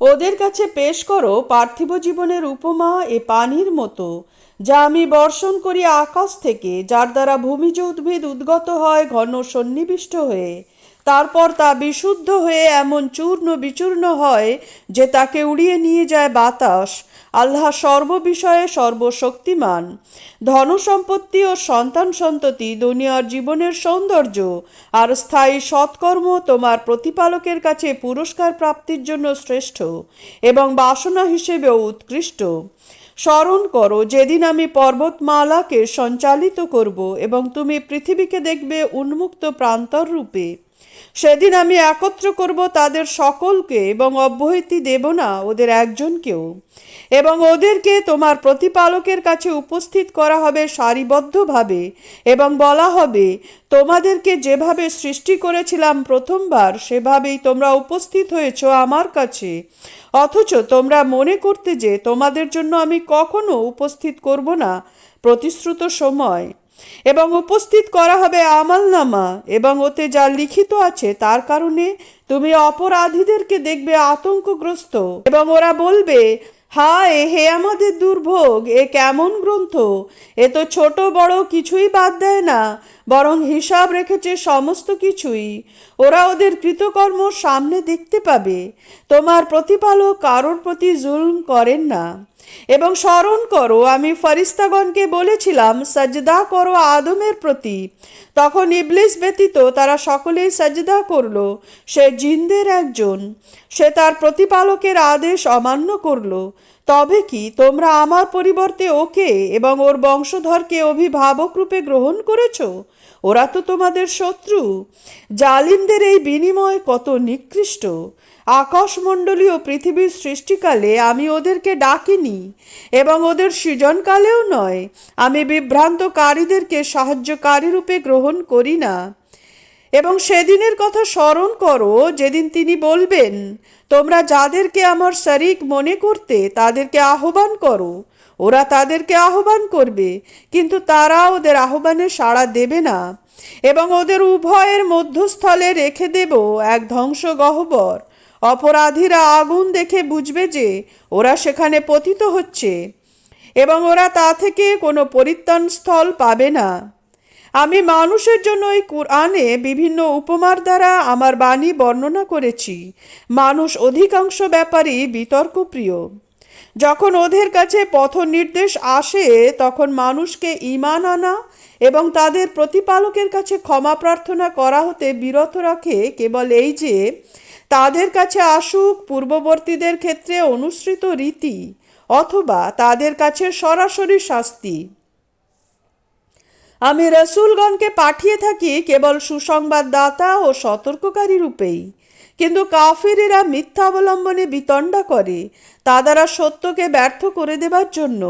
ওদের কাছে পেশ করো পার্থিব জীবনের উপমা এ পানির মতো, যা আমি বর্ষণ করি আকাশ থেকে, যার দ্বারা ভূমিজ উদ্ভিদ উদ্গত হয় ঘন সন্নিবিষ্ট হয়ে। তারপর তা বিশুদ্ধ হয়ে এমন চূর্ণ বিচূর্ণ হয় যে তাকে উড়িয়ে নিয়ে যায় বাতাস। আল্লাহ সর্ববিষয়ে সর্বশক্তিমান। ধনসম্পত্তি ও সন্তান সন্ততি দুনিয়ার জীবনের সৌন্দর্য আর স্থায়ী সৎকর্ম তোমার প্রতিপালকের কাছে পুরস্কার প্রাপ্তির জন্য শ্রেষ্ঠ এবং বাসনা হিসেবেও উৎকৃষ্ট। স্মরণ করো, যেদিন আমি পর্বতমালাকে সঞ্চালিত করব এবং তুমি পৃথিবীকে দেখবে উন্মুক্ত প্রান্তর রূপে। সেদিন আমি একত্র করব তাদের সকলকে এবং অব্যাহতি দেব না ওদের একজনকেও। এবং ওদেরকে তোমার প্রতিপালকের কাছে উপস্থিত করা হবে সারিবদ্ধভাবে এবং বলা হবে, তোমাদেরকে যেভাবে সৃষ্টি করেছিলাম প্রথমবার, সেভাবেই তোমরা উপস্থিত হয়েছ আমার কাছে। অথচ তোমরা মনে করতে যে তোমাদের জন্য আমি কখনো উপস্থিত করব না প্রতিশ্রুত সময়। এবং উপস্থিত করা হবে আমালনামা, এবং ওতে যা লিখিত আছে তার কারণে তুমি অপরাধীদেরকে দেখবে আতঙ্কগ্রস্ত। এবং ওরা বলবে, হায়, হে আমাদের দুর্ভোগ, এ কেমন গ্রন্থ? এ তো ছোট বড় কিছুই বাদ দেয় না, বরং হিসাব রেখেছে সমস্ত কিছুই। ওরা ওদের কৃতকর্ম সামনে দেখতে পাবে। তোমার প্রতিপালক কারোর প্রতি জুলম করেন না। এবং স্মরণ করো, আমি ফরিস্তাগণকে বলেছিলাম, সাজদা করো আদমের প্রতি। তখন ইবলিস ব্যতীত তারা সকলেই সাজদা করল, সে জিন্দের একজন। সে তার প্রতিপালকের আদেশ অমান্য করল। তবে কি তোমরা আমার পরিবর্তে ওকে এবং ওর বংশধরকে অভিভাবক রূপে গ্রহণ করেছ? ওরা তো তোমাদের শত্রু। জালিমদের এই বিনিময় কত নিকৃষ্ট। আকাশমণ্ডলীয় পৃথিবীর সৃষ্টিকালে আমি ওদেরকে ডাকিনি এবং ওদের সৃজনকালেও নয়। আমি বিভ্রান্তকারীদেরকে সাহায্যকারী রূপে গ্রহণ করি না। এবং সেদিনের কথা স্মরণ করো, যেদিন তিনি বলবেন, তোমরা যাদেরকে আমার শরিক মনে করতে তাদেরকে আহ্বান করো। ওরা তাদেরকে আহ্বান করবে, কিন্তু তারা ওদের আহ্বানে সাড়া দেবে না। এবং ওদের উভয়ের মধ্যস্থলে রেখে দেব এক ধ্বংস গহ্বর অপরাধীরা আগুন দেখে বুঝবে যে ওরা সেখানে পতিত হচ্ছে এবং ওরা তা থেকে কোনো পরিত্রাণ স্থল পাবে না। আমি মানুষের জন্য এই কোরআনে বিভিন্ন উপমার দ্বারা আমার বাণী বর্ণনা করেছি। মানুষ অধিকাংশ ব্যাপারেই বিতর্কপ্রিয়। যখন ওদের কাছে পথ নির্দেশ আসে, তখন মানুষকে ইমান আনা এবং তাদের প্রতিপালকের কাছে ক্ষমা প্রার্থনা করা হতে বিরত রাখে। কেবল এই যে, তাদের কাছে আসুক পূর্ববর্তীদের ক্ষেত্রে অনুসৃত রীতি অথবা তাদের কাছে সরাসরি শাস্তি। আমি রসুলগণকে পাঠিয়ে থাকি কেবল সুসংবাদদাতা ও সতর্ককারী রূপেই। কিন্তু কাফিরেরা মিথ্যা অবলম্বনে বিতণ্ডা করে, তা দ্বারা সত্যকে ব্যর্থ করে দেবার জন্য।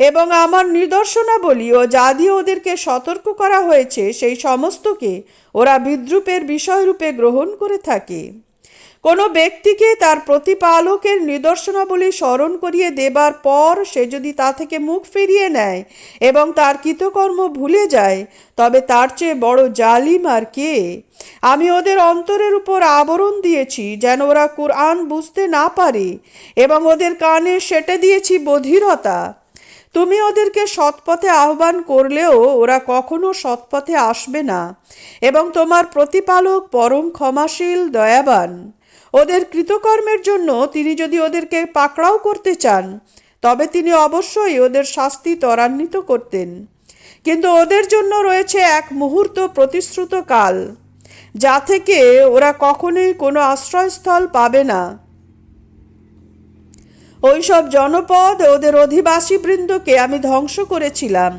এবং আমার নিদর্শনাবলী ও যা দিয়ে ওদেরকে সতর্ক করা হয়েছে, সেই সমস্তকে ওরা বিদ্রুপের বিষয়রূপে গ্রহণ করে থাকে। কোনো ব্যক্তিকে তার প্রতিপালকের নিদর্শনাবলী স্মরণ করিয়ে দেবার পর সে যদি তা থেকে মুখ ফিরিয়ে নেয় এবং তার কৃতকর্ম ভুলে যায়, তবে তার চেয়ে বড় জালিম আর কে? আমি ওদের অন্তরের উপর আবরণ দিয়েছি যেন ওরা কোরআন বুঝতে না পারে এবং ওদের কানে সেটে দিয়েছি বধিরতা। তুমি ওদেরকে সৎপথে আহ্বান করলেও ওরা কখনো সৎপথে আসবে না এবং তোমার প্রতিপালক পরম ক্ষমাশীল, দয়াবান। ওদের কৃতকর্মের জন্য তিনি যদি ওদেরকে পাকড়াও করতে চান, তবে তিনি অবশ্যই ওদের শাস্তি ত্বরান্বিত করতেন। কিন্তু ওদের জন্য রয়েছে এক মুহূর্ত প্রতিশ্রুত কাল, যা থেকে ওরা কখনোই কোনো আশ্রয়স্থল পাবে না। ওইসব জনপদ ওদের অধিবাসী বৃন্দকে আমি ধ্বংস করেছিলাম,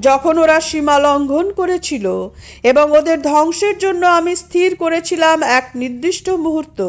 যখন ওরা সীমা লঙ্ঘন করেছিল, এবং ওদের ধ্বংসের জন্য আমি স্থির করেছিলাম এক নির্দিষ্ট মুহূর্ত।